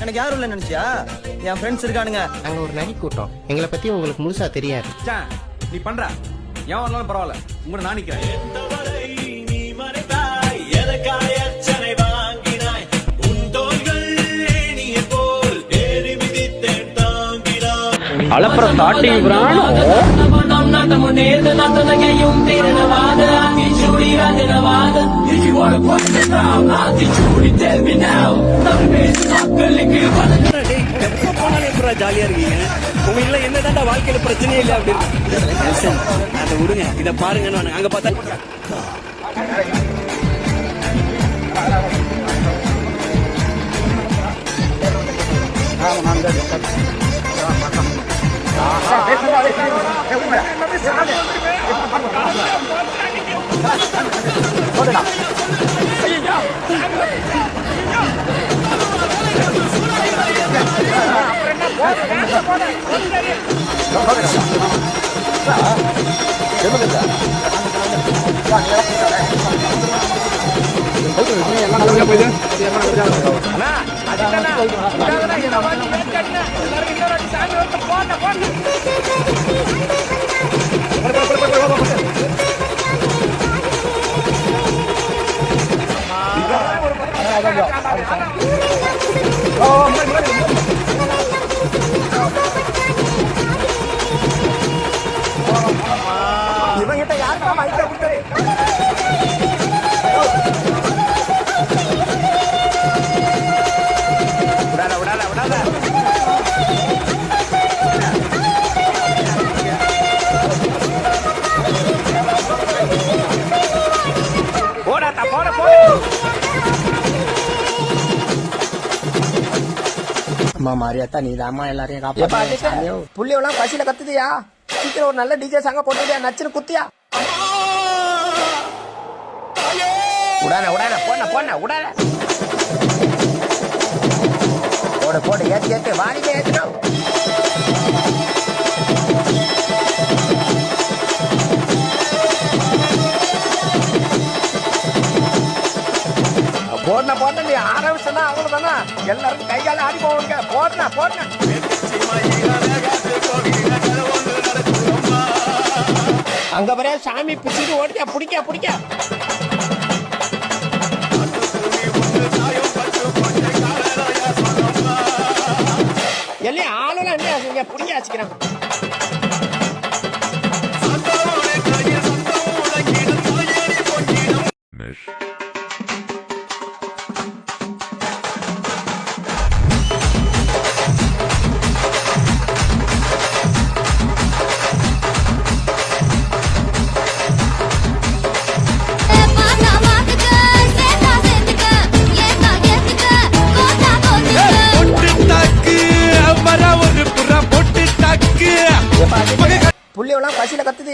எனக்கு யாரும் இல்ல நினைச்சியா? என் ஃப்ரெண்ட்ஸ் இருக்கானுங்க. நாங்க ஒரு நரி கூட்டம். எங்களை பத்தி உங்களுக்கு முழுசா தெரியாது. நீ பண்ற? ஏன் வரலாம் பரவாயில்ல? உங்களை நான் நிக்கிறேன். அலப்புற ஸ்டார்டிங் பிரான் ஜாலியா இருக்கீங்க உங்க இல்ல என்னதான்டா வாழ்க்கையில பிரச்சனையே இல்ல அப்படின்னு அதை விடுங்க இத பாருங்க அங்க பார்த்தா Oh, my mulai. அம்மா மாரியாத்தா நீ தாம்மா எல்லாரையும் காப்பாத்து. புள்ளியெல்லாம் பசியில கத்துதியா? சீக்கிரம் ஒரு நல்ல டிஜே சாங்க போட்டுட்டியா நச்சுன்னு குத்தியா? உடான உடான போன போன உடான போடு போடு ஏத்தி ஏத்து வாரிக்க ஏத்துடும் போடன போட்ட நீ ஆரம்பிச்சனா அவ்வளவுதானா? எல்லாரும் கை கால ஆடி போவாங்க. போடன போடன. அங்க வரைய சாமி பிடிச்சிட்டு ஓடிக்க பிடிக்க பிடிக்க. எல்லாம் ஆளுலாம் என்ன இங்க பிடிக்க வச்சுக்கிறான்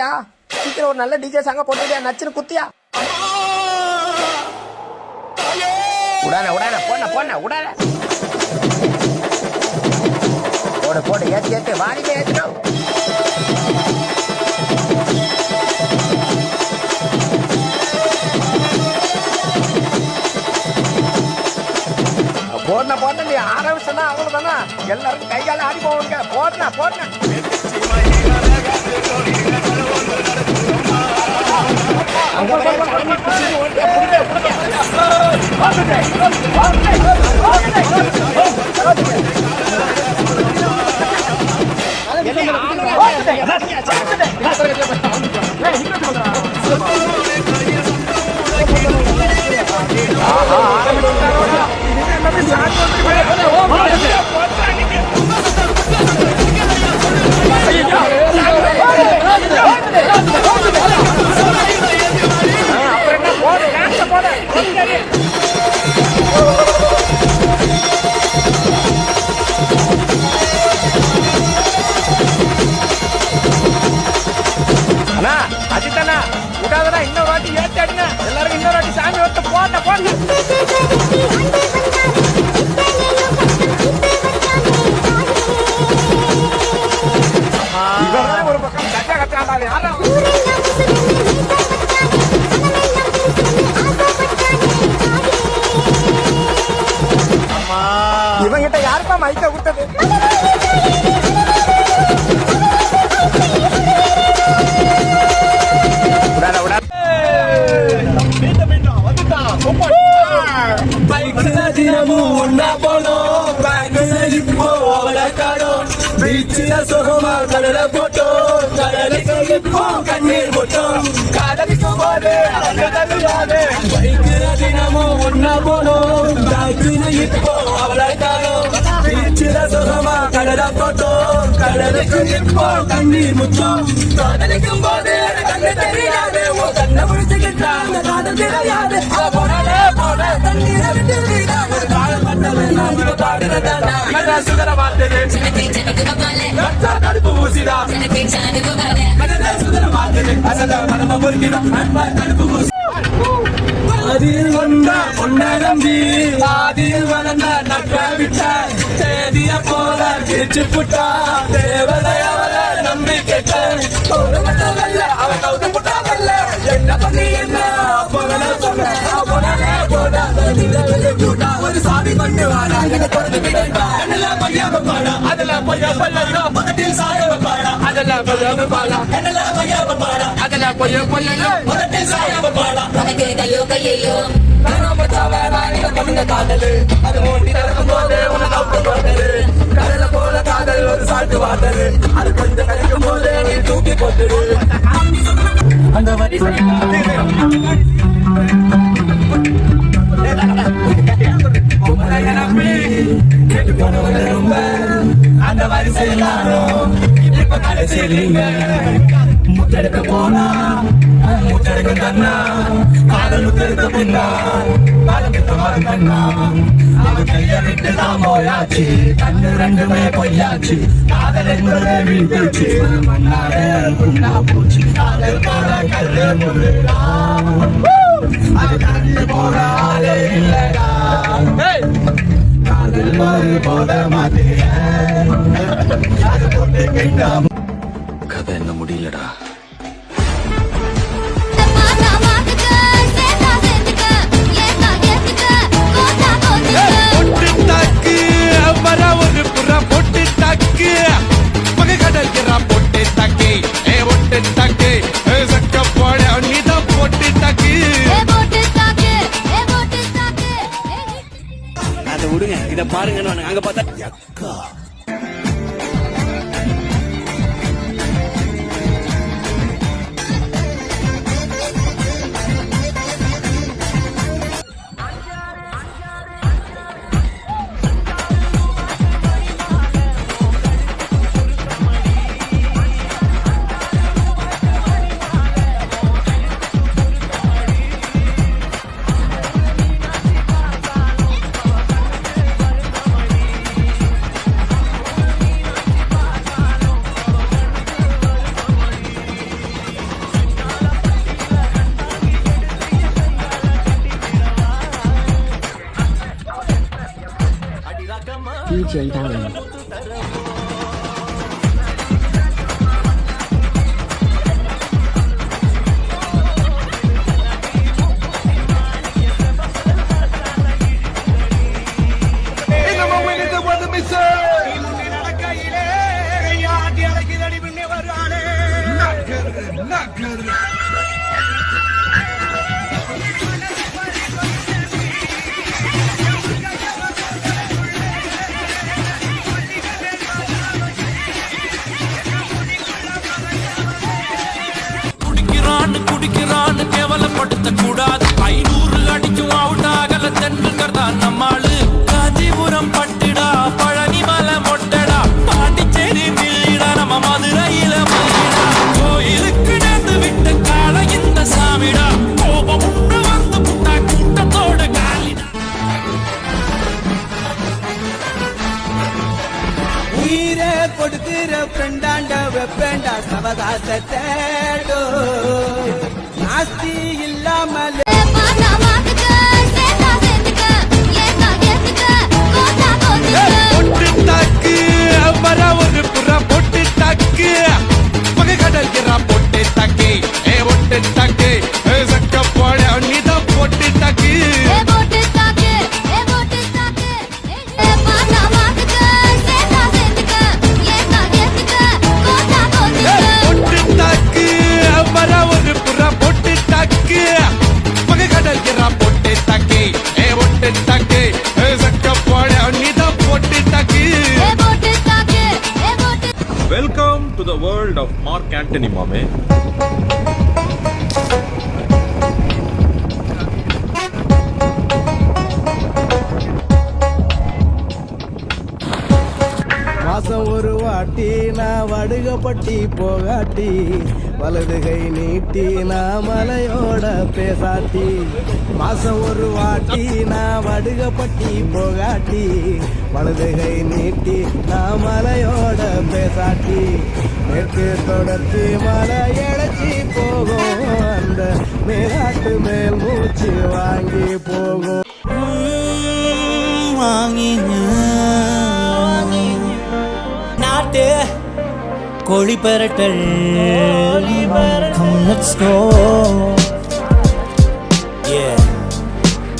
பசியில சீக்கிரம் ஒரு நல்ல டிஜே சாங்க போட்டுட்டியா நச்சுன்னு குத்தியா? உடான உடான போன போன உடான போடு போடு ஏத்து ஏத்து வாரிமே ஏத்துடும் போடணும் போடணும் நீ ஆரம்பிச்சனா அவ்வளவுதானா? எல்லாரும் கை கால ஆடி போவாங்க போடணும் போடணும். அங்க இன்னொரு வாட்டி சாமி ஒருத்த போட்ட போட்டு இவங்கிட்ட யாருப்பா மைக்க கொடுத்த கடல போட்டோம் கடலுக்கு இப்போ கண்ணீர் போட்டோம் காதலிக்கும் போது தெரியாது பைக்கிற தினமும் ஒன்னா போனோம் பேங்க்ல இப்போ அவளை காணோம் பீச்சில சுகமா கடல போட்டோம் கடலுக்கு கண்ணீர் காதலிக்கும் போது கண்ணு தெரியாது. கண்ணை காதல் தெரியாது. போன தண்ணீரை விட்டு ஆதியில் வந்த பொன்ன நம்பி வளர்ந்த நட்ப விட்ட தேதிய போல பிரிச்சு புட்டா நம்பி கேட்ட கவுத்து என்ன பண்ணி என்ன போனாலே கூட்டா ஒரு சாமி பண்ணு வாடா தொடர்ந்து அதெல்லாம் பையா பக்கத்தில் சாய பாடா அதெல்லாம் பையாம பாடா என்னெல்லாம் பையாம பாடா அதெல்லாம் பாடா வேணாம் பண்ணுங்க காதலு அது மூடி திறக்கும் போது உனக்கு அவுட்டு போட்டது கடல போல காதல் ஒரு சாட்டு வாட்டரு அது கொஞ்சம் கிடைக்கும் போது நீ தூக்கி போட்டுடு அந்த வரி ரொம்ப அந்த வரிசை எல்லாரும் கடைசியிலீங்க முத்தெடுக்க போனா? முத்தெடுக்க தன்னா காதல் முத்தெடுக்க பின்னா காலத்துக்கு மறக்கண்ணா அவ கைய விட்டு தான் போயாச்சு. கண்ணு ரெண்டுமே பொய்யாச்சு. காதல் என்பது வீழ்ந்துச்சு மண்ணாலே புண்ணா போச்சு. காதல் போல கல்லு முருகா. அது கண்ணு ஆளே இல்லடா. காதல் கிட்டாம கதை என்ன முடியலடா மாட்டா மாட்டுக்க சேத்தா சேர்த்துக்க ஏத்தா ஏத்துக்க கோத்தா கோத்துக்க பொட்டு தாக்கு வர ஒரு புறா பொட்டு தாக்கு. பகை கடல்கிறா பொட்டு தாக்கி ஏ ஒட்டு தாக்கு. ஏ சக்க போட நீதான் பொட்டு தாக்கு. ஏ போட்டு தாக்கு ஏ போட்டு தாக்கு. ஏ ஹிட் அதை விடுங்க இத பாருங்கன்னு அங்க பார்த்தா መጣለተ வடுகப்பட்டி போகாட்டி வலது கை நீட்டி நான் மலையோட பேசாட்டி. மாசம் ஒரு வாட்டி நான் வடுகப்பட்டி போகாட்டி. வலது கை நீட்டி நான் மலையோட பேசாட்டி. மேற்கு தொடர்ச்சி மலை இழைச்சி போகும். அந்த மேலாட்டு மேல் மூச்சு வாங்கி போகும். நாட்டு கோழி பரட்டல்.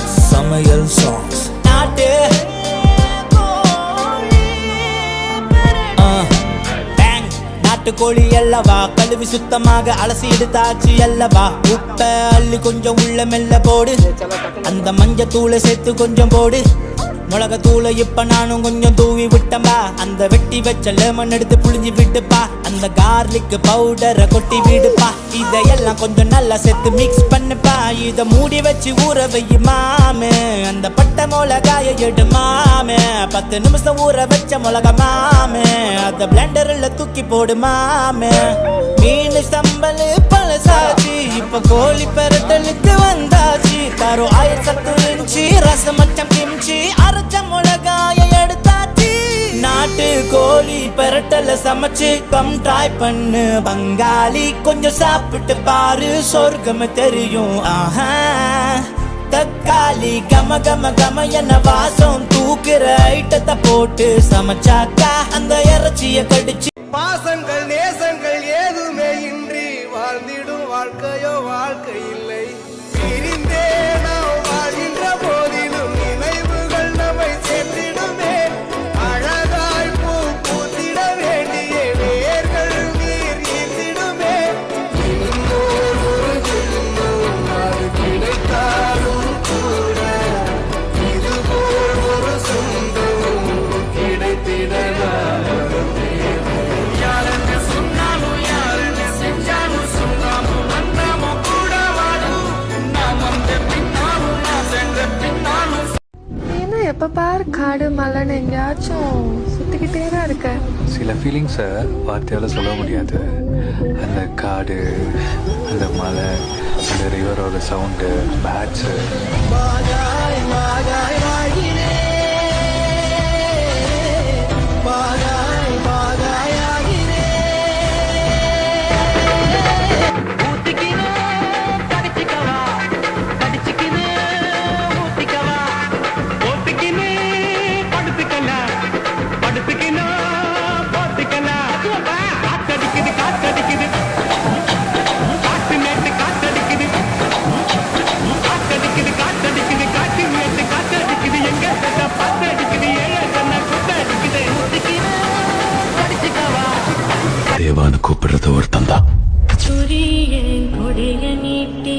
சமையல் சாங்ஸ் நாட்டு bang. நாட்டுக்கோழி அல்லவா? கழுவி சுத்தமாக அலசி எடுத்தாச்சு அல்லவா? உப்ப அள்ளி கொஞ்சம் உள்ள மெல்ல போடு. அந்த மஞ்சத்தூளை சேர்த்து கொஞ்சம் போடு. மிளகாத்தூளை இப்ப நானும் கொஞ்சம் தூவி விட்டம்பா அந்த வெட்டி வச்ச லெமன் எடுத்து புழிஞ்சு விட்டுப்பா அந்த கார்லிக் பவுடரை கொட்டி விடுப்பா. இதையெல்லாம் கொஞ்சம் நல்லா சேர்த்து மிக்ஸ் பண்ணுப்பா. இத மூடி வச்சு ஊற வையு மாமே. அந்த பட்டை மிளகாய எடு மாமே. பத்து நிமிஷம் ஊற வச்ச மிளகா மாமே. அத பிளெண்டர்ல தூக்கி போடு மாமே. மீன் சம்பல் பழசாச்சு. இப்ப கோழி பெரட்டலுக்கு வந்தாச்சு. தரும் ஆயிரத்து சத்து ரசம் மச்சம் கிம்ச்சி அரைச்ச மிளகாய எடுத்தாச்சு. நாட்டு கோழி பெரட்டல சமைச்சு கம் ட்ரை பண்ணு. பங்காளி கொஞ்சம் சாப்பிட்டு பாரு. சொர்க்கம் தெரியும். ஆஹா. தக்காளி கம கம கம என வாசம் தூக்குற ஐட்டத்தை போட்டு சமைச்சாக்கா அந்த இறைச்சிய கடிச்சு எப்ப பாரு காடு மலைன்னு எங்கேயாச்சும் சுத்திக்கிட்டே தான் இருக்க சில ஃபீலிங்ஸை வார்த்தையால் சொல்ல முடியாது. அந்த காடு அந்த மலை அந்த ரிவரோட சவுண்டு பேட்ஸு சூரியன் கொடைய நீட்டி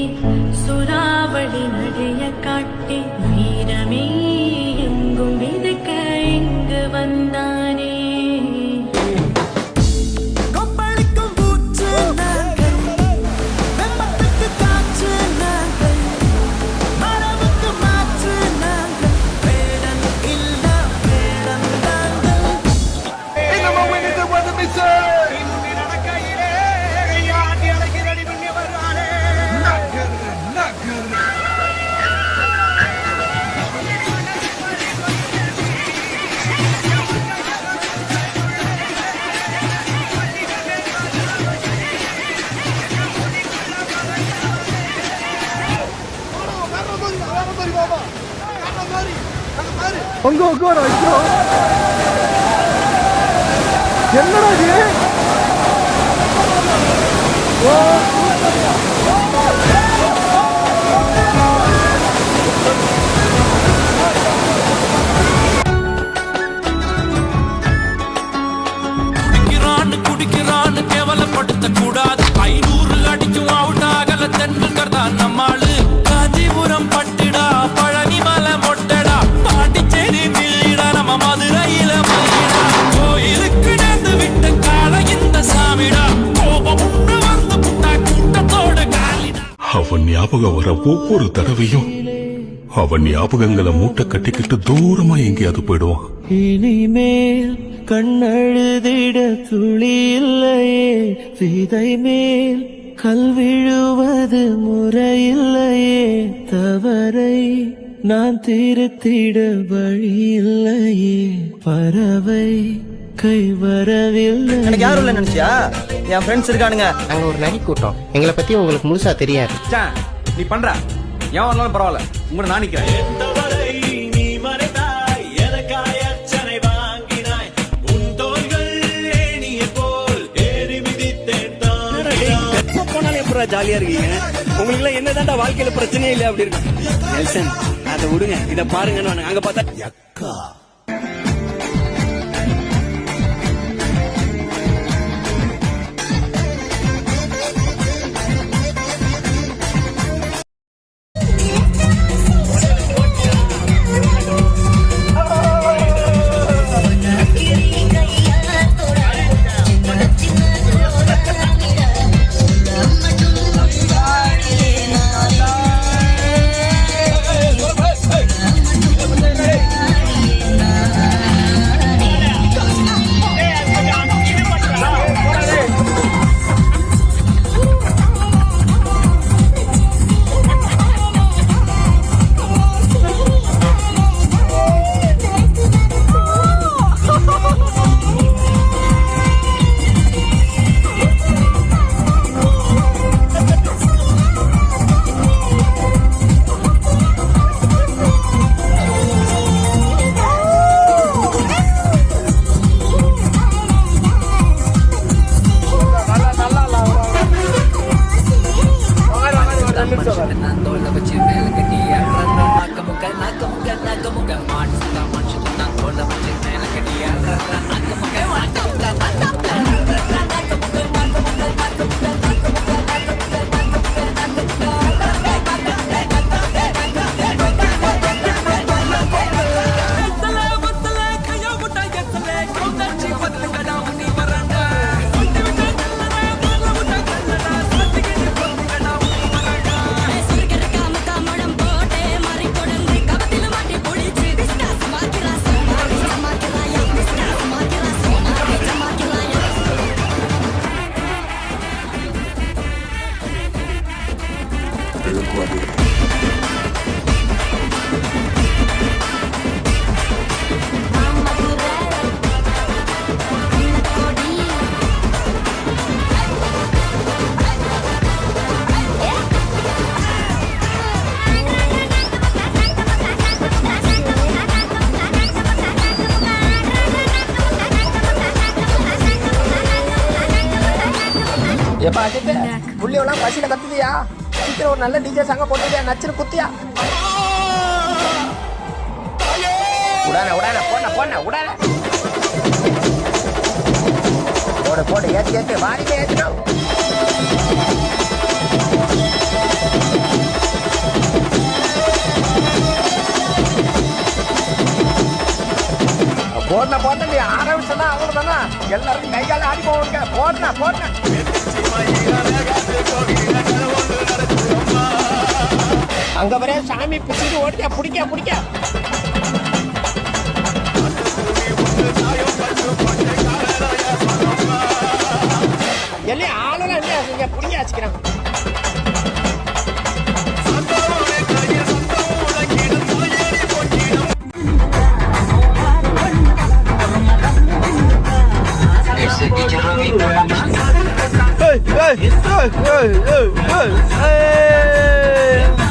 엉거 엉거 나 있어. 옛날 아니와 ஞாபகம் வர ஒவ்வொரு தடவையும் அவன் ஞாபகங்களை மூட்டை கட்டிக்கிட்டு தூரமா எங்கேயாவது போயிடுவான். இனிமேல் கண்ணழுதிட துளி இல்லையே விதை மேல் கல் விழுவது முறையில்லையே தவறை நான் திருத்திட வழி இல்லையே பறவை கை வரவில்லை எனக்கு யாரும் இல்ல நினைச்சியா? என் ஃப்ரெண்ட்ஸ் இருக்கானுங்க. நாங்க ஒரு நரி கூட்டம் எங்களை பத்தி உங்களுக்கு முழுசா தெரியாது. நீ பண்ற. ஏன் வரலாம் பரவாயில்ல. உங்களை நான் நிக்கிறேன். நீ மறைத்தாய் எனக்காய் அர்ச்சனை வாங்கினாய்? உன் தோள்கள் ஏணிய போல் ஏறி மிதித்தேன் எப்ப போனாலும் எப்படா ஜாலியா இருக்கீங்க? உங்களுக்கு எல்லாம் என்னதான்டா வாழ்க்கையில பிரச்சனையே இல்ல அப்படி இருக்கு நெல்சன் அதை விடுங்க. இத பாருங்க அங்க பார்த்தா போடு போடு ஏற்றி ஏற்றி வாரிக்க ஏத்துடும் போட்டா போட்டா ஆரம்பிச்சா அவங்க தானே எல்லாரும் கை ஆடி போவாங்க. போட்டா போட்டா அங்க வர சாமி பிடிச்சிட்டு ஓடிக்க பிடிக்க பிடிக்க. புரியாச்சுக்கிறான் Hey, hey, hey, hey, hey, hey.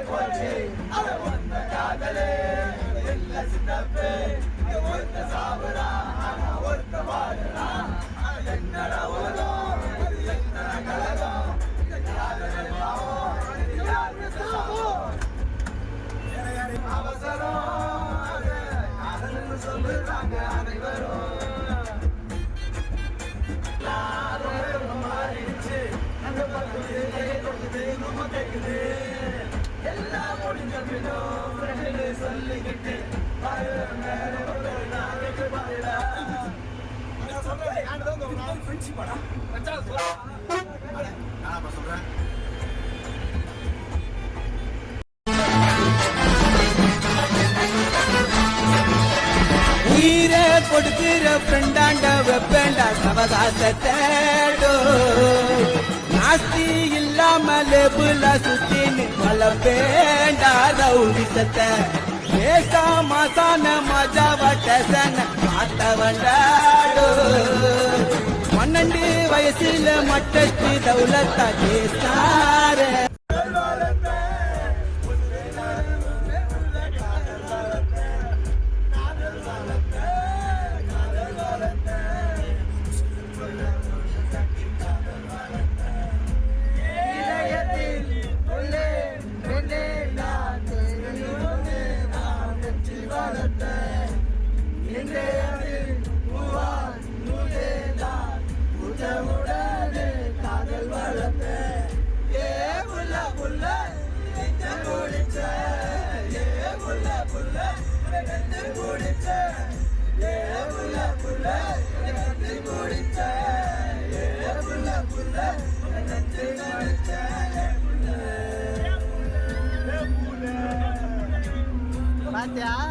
Jet 1, சொல்லிக்கிட்டு ஃப்ரெண்ட்ஷிப்பாடா நான் சொல்றேன் உயிரே கொடுக்கிற பிரண்டாண்ட வெப்பேண்டா சவகாசத்தேடோ நாஸ்தி இல்லாம லேபுல சுத்தின்னு வளப்பேண்டா ரவுடிசத்தை. பேசா மாசான மஜாவட்ட சன மாத்தவண்டாடோ பன்னெண்டு வயசுல மட்டஸ்டி தௌலத்தா கேசாரே கதை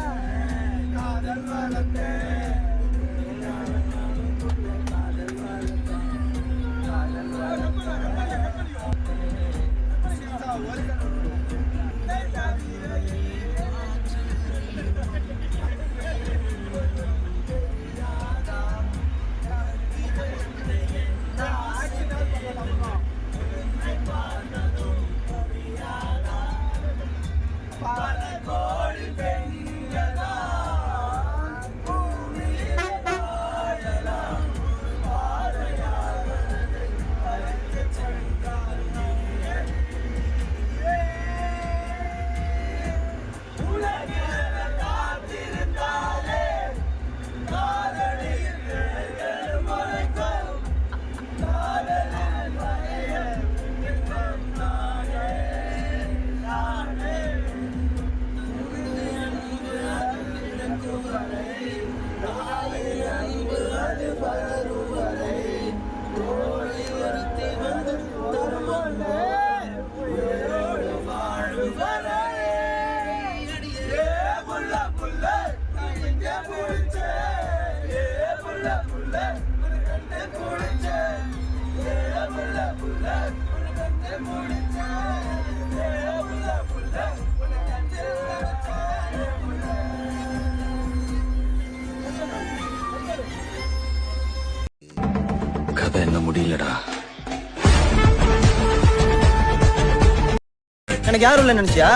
எனக்கு யாரும் இல்ல நினைச்சியா?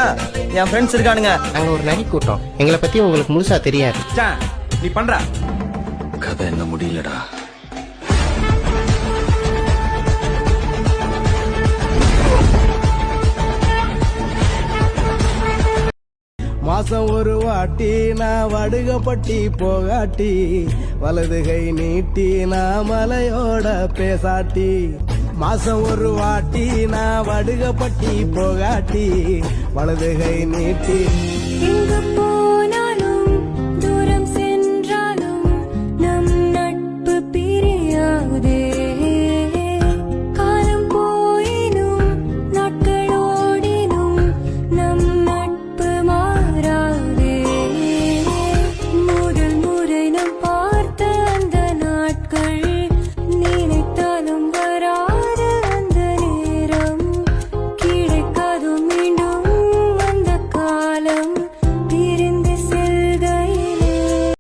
என் ஃப்ரெண்ட்ஸ் இருக்கானுங்க. நாங்க ஒரு நரி கூட்டம். எங்களை பத்தி உங்களுக்கு முழுசா தெரியாது. நீ பண்ற. கதை என்ன முடியலடா. மாசம் ஒரு வாட்டி நான் வடுகப்பட்டி போகாட்டி வலது கை நீட்டி நான் மலையோட பேசாட்டி. மாசம் ஒரு வாட்டி நான் வடுகப்பட்டி போகாட்டி வலதுகை நீட்டி. எங்கு போ.